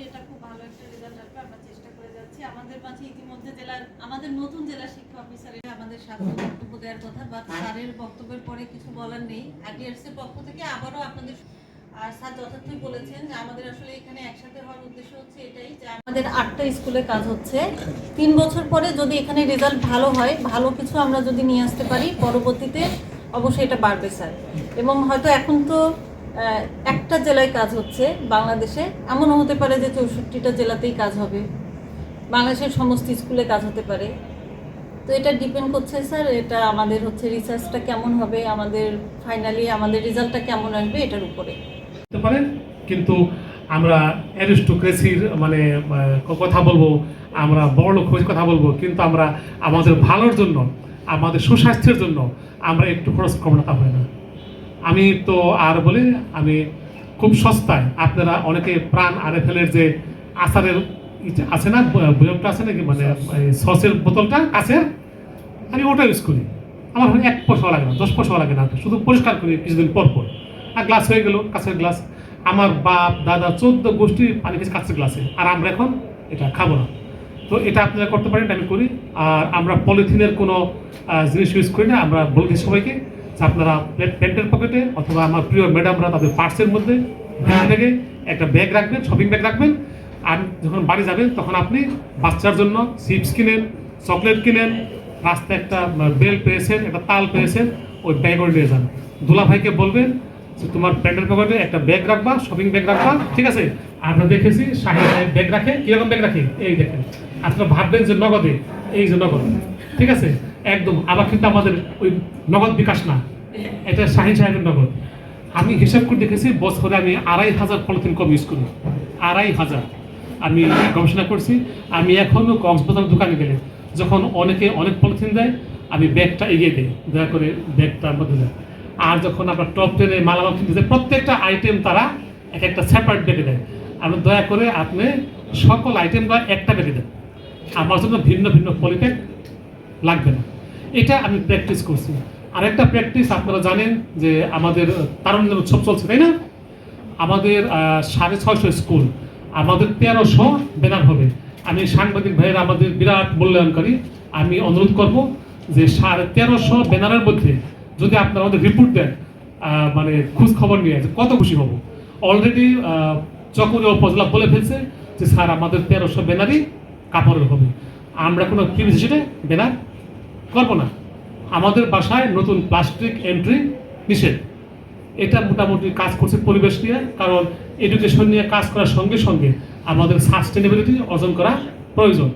করি এটা খুব ভালো একটা রেজাল্ট আসবে, আমরা চেষ্টা করে যাচ্ছি। আমাদের মাঝে ইতিমধ্যে জেলার, আমাদের নতুন জেলা শিক্ষা অফিসার আমাদের সাথে বক্তব্য দেওয়ার কথা বা স্যারের বক্তব্যের পরে কিছু বলার নেই। আইডিআরসি এর পক্ষ থেকে আবারও আপনাদের, আর স্যার যথার্থই বলেছেন যে আমাদের আসলে এখানে একসাথে হওয়ার উদ্দেশ্য হচ্ছে এটাই যে আমাদের আটটা স্কুলে কাজ হচ্ছে। তিন বছর পরে যদি এখানে রেজাল্ট ভালো হয়, ভালো কিছু আমরা যদি নিয়ে আসতে পারি, পরবর্তীতে অবশ্যই এটা বাড়বে, স্যার। এবং হয়তো এখন তো একটা জেলায় কাজ হচ্ছে বাংলাদেশে। এমনও হতে পারে যে চৌষট্টিটা জেলাতেই কাজ হবে। বাংলাদেশের সমস্ত স্কুলে কাজ হতে পারে। তো এটা ডিপেন্ড করছে, স্যার, এটা আমাদের হচ্ছে রিসার্চটা কেমন হবে, আমাদের ফাইনালি আমাদের রেজাল্টটা কেমন আসবে এটার উপরে। হতে পারে, কিন্তু আমরা অ্যারিস্টোক্রেসির মানে কথা বলব, আমরা বড় হয়ে কথা বলব, কিন্তু আমরা আমাদের ভালোর জন্য, আমাদের সুস্বাস্থ্যের জন্য আমরা একটু খরচ কম হয় না। আমি তো আর বলি, আমি খুব সস্তায়, আপনারা অনেকে প্রাণ আরে ফেলের যে আচারের আছে না বয়মটা আছে নাকি মানে সসের বোতলটা কাছের আমি ওটা ইউজ করি। আমার এক পয়সা লাগে না, দশ পয়সা লাগে না, শুধু পরিষ্কার করি কিছুদিন পর পর। আর গ্লাস হয়ে গেল, কাছের গ্লাস আমার বাপ, দাদা, চোদ্দ গোষ্ঠী, পানি খেয়েছে কাছের গ্লাসে আর আমরা এখন এটা খাব না। তো এটা আপনারা করতে পারেন আমি করি। আর আমরা পলিথিনের কোনো জিনিস ইউজ করি না, আমরা বলে সবাইকে। আপনারা প্যান্ট- প্যান্টের পকেটে অথবা আমার প্রিয় ম্যাডামরা তাদের পার্সের মধ্যে থেকে একটা ব্যাগ রাখবেন শপিং ব্যাগ রাখবেন। আর যখন বাড়ি যাবেন তখন আপনি বাচ্চার জন্য চিপস কিনেন চকলেট কিনেন রাস্তায় একটা বেল পেয়েছেন একটা তাল পেয়েছেন ওই ব্যাগ করে নিয়ে যান। দুলা ভাইকে বলবেন যে তোমার প্যান্টের পকেটে একটা ব্যাগ রাখবা শপিং ব্যাগ রাখবা ঠিক আছে? আমরা দেখেছি শাহিদ ব্যাগ রাখে কীরকম ব্যাগ রাখে? এই দেখেন। আপনারা ভাববেন যে নগদে এই যে নগদ ঠিক আছে? একদম, আবার কিন্তু আমাদের ওই নগদ বিকাশ না। এটা শাহিন সাহেবের নগদ। আমি হিসাব করে দেখেছি বছরে আমি আড়াই হাজার পলিথিন কম ইউজ করি। আড়াই হাজার। আমি গবেষণা করছি, আমি এখনও কক্সবাজার দোকানে গেলে, যখন অনেকে অনেক পলিথিন দেয়, আমি ব্যাগটা এগিয়ে দিই, দয়া করে ব্যাগটার মধ্যে দেয় আর যখন আপনার টপ টেনে মালামাল কিনতে প্রত্যেকটা আইটেম তারা এক একটা সেপারেট ব্যাগে দেয়। আমি দয়া করে আপনি সকল আইটেমগুলো একটা ব্যাগে দেন। আমার জন্য ভিন্ন ভিন্ন পলিপ্যাক লাগবে না। এটা আমি প্র্যাকটিস করছি। আর একটা প্র্যাকটিস আপনারা জানেন যে আমাদের তারুণ্যের উৎসব চলছে, তাই না? আমাদের সাড়ে ছয়শো স্কুল, আমাদের তেরোশো ব্যানার হবে। আমি সাংবাদিক ভাইয়ের আমাদের বিরাট মূল্যায়নকারী, আমি অনুরোধ করব যে সাড়ে তেরোশো ব্যানারের মধ্যে যদি আপনারা আমাদের রিপোর্ট দেন মানে খোঁজ খবর নিয়ে কত খুশি হব। অলরেডি চকুরে উপজেলা বলে ফেলছে যে, স্যার, আমাদের তেরোশো ব্যানারই কাপড়ের হবে। আমরা কোনো কি সেটা ব্যানার? করব না আমাদের বাসায় নতুন প্লাস্টিক এন্ট্রি নিষেধ। এটা মোটামুটি কাজ করছে পরিবেশ নিয়ে, কারণ এডুকেশন নিয়ে কাজ করার সঙ্গে সঙ্গে আমাদের সাস্টেনেবিলিটি অর্জন করা প্রয়োজন।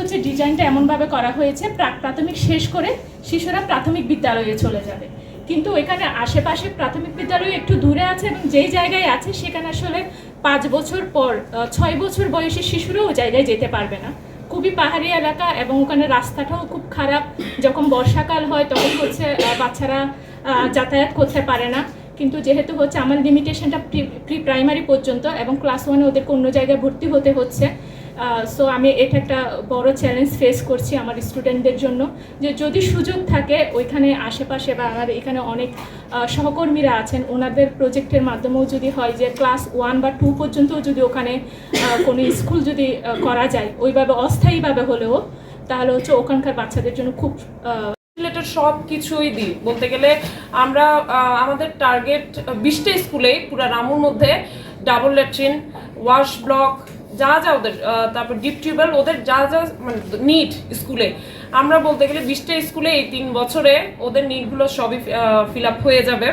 হচ্ছে ডিজাইনটা এমনভাবে করা হয়েছে প্রাক প্রাথমিক শেষ করে শিশুরা প্রাথমিক বিদ্যালয়ে চলে যাবে। কিন্তু এখানে আশেপাশে প্রাথমিক বিদ্যালয় একটু দূরে আছে এবং যেই জায়গায় আছে সেখানে আসলে পাঁচ বছর পর ছয় বছর বয়সী শিশুরাও ওই জায়গায় যেতে পারবে না। খুবই পাহাড়ি এলাকা এবং ওখানে রাস্তাটাও খুব খারাপ। যখন বর্ষাকাল হয় তখন হচ্ছে বাচ্চারা যাতায়াত করতে পারে না। কিন্তু যেহেতু হচ্ছে আমার লিমিটেশনটা প্রি প্রাইমারি পর্যন্ত এবং ক্লাস ওয়ানে ওদেরকে অন্য জায়গায় ভর্তি হতে হচ্ছে সো আমি এটা একটা বড় চ্যালেঞ্জ ফেস করছি আমার স্টুডেন্টদের জন্য, যে যদি সুযোগ থাকে ওইখানে আশেপাশে বা আমার এখানে অনেক সহকর্মীরা আছেন, ওনাদের প্রজেক্টের মাধ্যমেও যদি হয় যে ক্লাস ওয়ান বা টু পর্যন্তও যদি ওখানে কোনো স্কুল যদি করা যায়, ওইভাবে অস্থায়ীভাবে হলেও, তাহলে হচ্ছে ওখানকার বাচ্চাদের জন্য খুব রিলেটেড সব কিছুই দিই। বলতে গেলে আমরা আমাদের টার্গেট বিশটা স্কুলেই পুরো রামুর মধ্যে ডাবল ল্যাট্রিন ওয়াশ ব্লক যা যা ওদের তারপর ডিপ টিউবওয়েল ওদের যা যা মানে নিট স্কুলে। আমরা বলতে গেলে বিশটা স্কুলে এই তিন বছরে ওদের নিটগুলো সবই ফিল আপ হয়ে যাবে।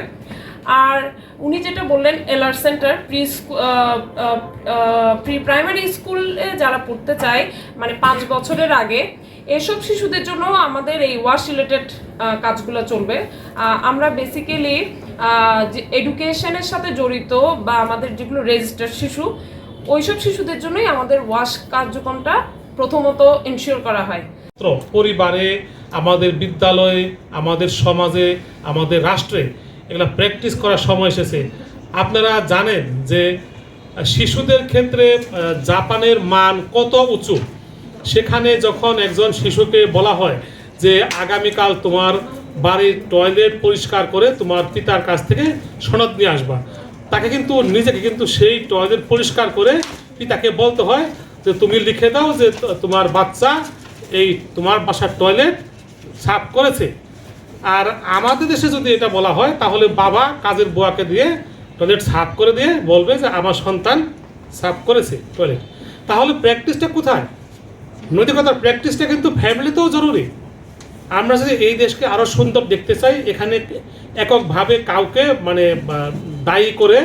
আর উনি যেটা বললেন L R centre pre pre primary স্কুলে যারা পড়তে চায় মানে পাঁচ বছরের আগে, এসব শিশুদের জন্য আমাদের এই ওয়াশ রিলেটেড কাজগুলো চলবে। আমরা বেসিক্যালি এডুকেশনের সাথে জড়িত বা আমাদের যেগুলো রেজিস্টার্ড শিশু ওইসব শিশুদের জন্যই আমাদের ওয়াশ কার্যক্রমটা প্রথমত ইনশিওর করা হয়। পরিবারে, আমাদের বিদ্যালয়ে, আমাদের সমাজে, আমাদের রাষ্ট্রে এগুলো প্র্যাকটিস করার সময় এসেছে। আপনারা জানেন যে, শিশুদের ক্ষেত্রে জাপানের মান কত উঁচু? সেখানে যখন একজন শিশুকে বলা হয় যে, আগামীকাল তোমার বাড়ির টয়লেট পরিষ্কার করে তোমার পিতার কাছ থেকে সনদ নিয়ে আসবা। তাকে কিন্তু নিজেকে কিন্তু সেই টয়লেট পরিষ্কার করে পিতাকে বলতে হয় যে, তুমি লিখে দাও যে, তোমার বাচ্চা এই তোমার বাসার টয়লেট সাফ করেছে। আর আমাদের দেশে যদি এটা বলা হয়, তাহলে বাবা কাজের বুয়াকে দিয়ে টয়লেট সাফ করে দিয়ে বলবে যে, আমার সন্তান সাফ করেছে টয়লেট। তাহলে প্র্যাকটিসটা কোথায়? নৈতিকতার প্র্যাকটিসটা কিন্তু ফ্যামিলিতেও জরুরি। আমরা যদি এই দেশকে আরও সুন্দর দেখতে চাই, এখানে এককভাবে কাউকে মানে দায়ী করে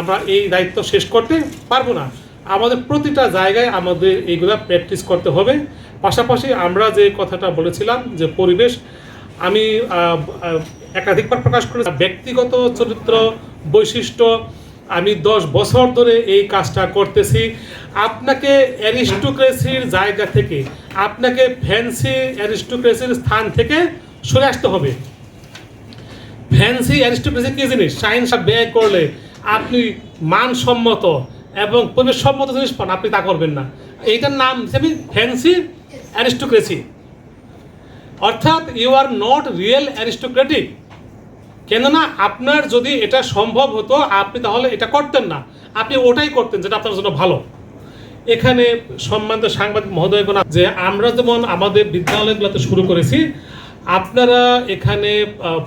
আমরা এই দায়িত্ব শেষ করতে পারব না। আমাদের প্রতিটা জায়গায় আমাদের এইগুলা প্র্যাকটিস করতে হবে। পাশাপাশি আমরা যে কথাটা বলেছিলাম যে পরিবেশ, আমি একাধিকবার প্রকাশ করে ব্যক্তিগত চরিত্র বৈশিষ্ট্য, আমি দশ বছর ধরে এই কাজটা করতেছি। আপনাকে অ্যারিস্টোক্রেসির জায়গা থেকে, আপনাকে ফ্যান্সি অ্যারিস্টোক্রেসির স্থান থেকে সরে আসতে হবে। ফ্যান্সি অ্যারিস্টোক্রেসি কি জিনিস? সায়েন্স ব্যয় করলে আপনি মানসম্মত এবং পরিবেশসম্মত জিনিস পান, আপনি তা করবেন না। এইটার নাম হিসেবে ফ্যান্সি অ্যারিস্টোক্রেসি। অর্থাৎ you are not real aristocratic কেননা আপনার যদি এটা সম্ভব হতো, আপনি তাহলে এটা করতেন না। আপনি ওটাই করতেন যেটা আপনার জন্য ভালো। এখানে সম্মানিত সাংবাদিক মহোদয়গণ যে, আমরা যেমন আমাদের বিদ্যালয়গুলোতে শুরু করেছি আপনারা এখানে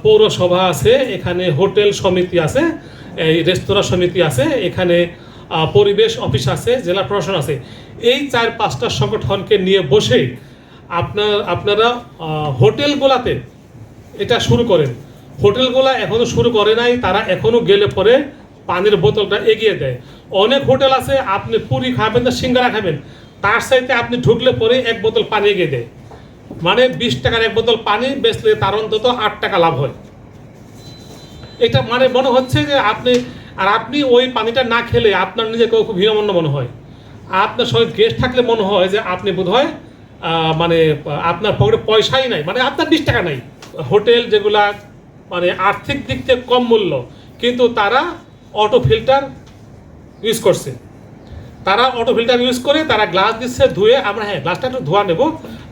পৌরসভা আছে, এখানে হোটেল সমিতি আছে, এই রেস্তোরাঁ সমিতি আছে, এখানে পরিবেশ অফিস আছে, জেলা প্রশাসন আছে। এই চার পাঁচটা সংগঠনকে নিয়ে বসে আপনার, আপনারা হোটেলগুলাতে এটা শুরু করেন। হোটেলগুলা এখনও শুরু করে নাই, তারা এখনও গেলে পরে পানির বোতলটা এগিয়ে দেয়। অনেক হোটেল আছে, আপনি পুরি খাবেন না, সিঙ্গারা খাবেন, তার সাথে আপনি ঢুকলে পরে এক বোতল পানি এগিয়ে দেয়। মানে বিশ টাকার এক বোতল পানি বেচলে তার অন্তত আট টাকা লাভ হয়। এটা মানে মনে হচ্ছে যে আপনি, আর আপনি ওই পানিটা না খেলে আপনার নিজেকেও খুব হীনমন্য মনে হয়। আপনার সঙ্গে গেস্ট থাকলে মনে হয় যে আপনি বোধ হয় মানে আপনার পকেটে পয়সাই নাই। মানে আপনার বিশ টাকা নাই। হোটেল যেগুলা মানে আর্থিক দিক থেকে কম মূল্য, কিন্তু তারা অটো ফিল্টার ইউজ করছে। তারা অটো ফিল্টার ইউজ করে তারা গ্লাস দিচ্ছে, ধুয়ে আমরা হ্যাঁ গ্লাসটা একটু ধোয়া নেব।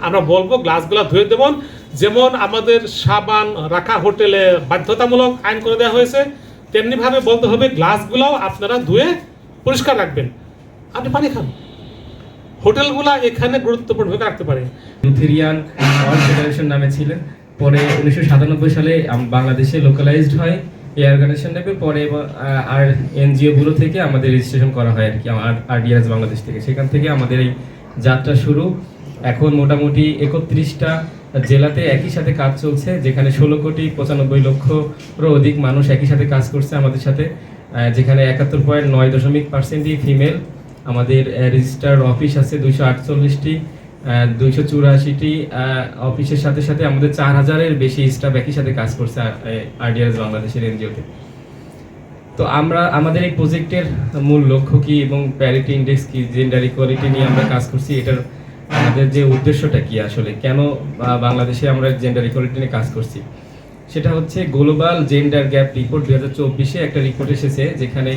আমরা বলব গ্লাসগুলো ধুয়ে দেবো। যেমন আমাদের সাবান রাখা হোটেলে বাধ্যতামূলক আইন করে দেওয়া হয়েছে, তেমনিভাবে বলতে হবে গ্লাসগুলোও আপনারা ধুয়ে পরিষ্কার রাখবেন। আপনি পানি খান। হোটেলগুলা এখানে গুরুত্বপূর্ণ ভূমিকা রাখতে পারে। লুথেরিয়ান ওয়ার্ল্ড ফেডারেশন নামে ছিলেন পরে উনিশশো সাতানব্বই সালে বাংলাদেশে লোকালাইজড হয়। এই অর্গানাইজেশন নেবে পরে আর এনজিওগুলো থেকে আমাদের রেজিস্ট্রেশন করা হয় আর কি আরডিআরএস বাংলাদেশ থেকে। সেখান থেকে আমাদের এই যাত্রা শুরু। এখন মোটামুটি একত্রিশটা জেলাতে একই সাথে কাজ চলছে, যেখানে ষোলো কোটি পঁচানব্বই লক্ষরও অধিক মানুষ একই সাথে কাজ করছে আমাদের সাথে যেখানে একাত্তর পয়েন্ট নয় দশমিক পার্সেন্টই ফিমেল। আমাদের রেজিস্টার অফিস আছে দুইশো আটচল্লিশটি দুইশো চুরাশিটি অফিসের সাথে সাথে আমাদের চার হাজারের বেশি স্টাফ একই সাথে কাজ করছে আরডিআরএস বাংলাদেশের এনজিওতে তো আমরা, আমাদের এই প্রজেক্টের মূল লক্ষ্য কি এবং প্যারিটি ইন্ডেক্স কি জেন্ডার ইকুয়ালিটি নিয়ে আমরা কাজ করছি, এটার আমাদের যে উদ্দেশ্যটা কি আসলে? কেন বাংলাদেশে আমরা জেন্ডার ইকুয়ালিটি নিয়ে কাজ করছি? সেটা হচ্ছে গ্লোবাল জেন্ডার গ্যাপ রিপোর্ট দুই হাজার চব্বিশে একটা রিপোর্ট এসেছে যেখানে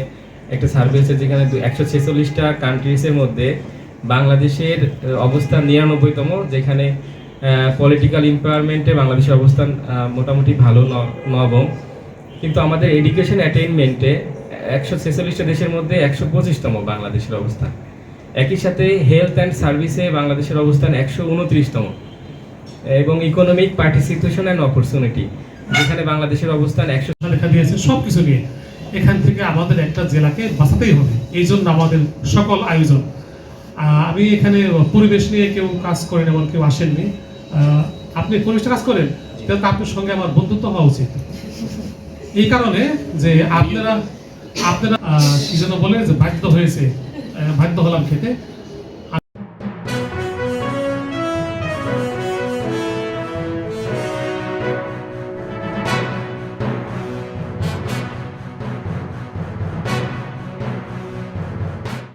একটা সার্ভে এসেছে যেখানে একশো ছেচল্লিশটা কান্ট্রিজের মধ্যে বাংলাদেশের অবস্থান নিরানব্বইতম, যেখানে পলিটিক্যাল এম্পাওয়ারমেন্টে বাংলাদেশের অবস্থান মোটামুটি ভালো নবম। কিন্তু আমাদের এডুকেশন অ্যাটেইনমেন্টে একশো ছেচল্লিশটা দেশের মধ্যে একশো পঁচিশতম বাংলাদেশের অবস্থান। একই সাথে হেলথ অ্যান্ড সার্ভিসে বাংলাদেশের অবস্থান একশো উনত্রিশতম। এবং ইকোনমিক পার্টিসিপেশন অ্যান্ড অপরচুনিটি যেখানে বাংলাদেশের অবস্থান একশো লেখা দিয়েছে সব কিছু নিয়ে। এখান থেকে আমাদের একটা জেলাকে বাঁচাতেই হবে। এই জন্য আমাদের সকল আয়োজন। আমি এখানে পরিবেশ নিয়ে কেউ কাজ করেন এমন কেউ আসেননি। আপনি পরিবেশে কাজ করেন? তাহলে আপনার সঙ্গে আমার বন্ধুত্ব হওয়া উচিত। এই কারণে যে আপনারা আপনারা কি যেন বলে যে বাধ্য হয়েছে। বাধ্য হলাম খেতে।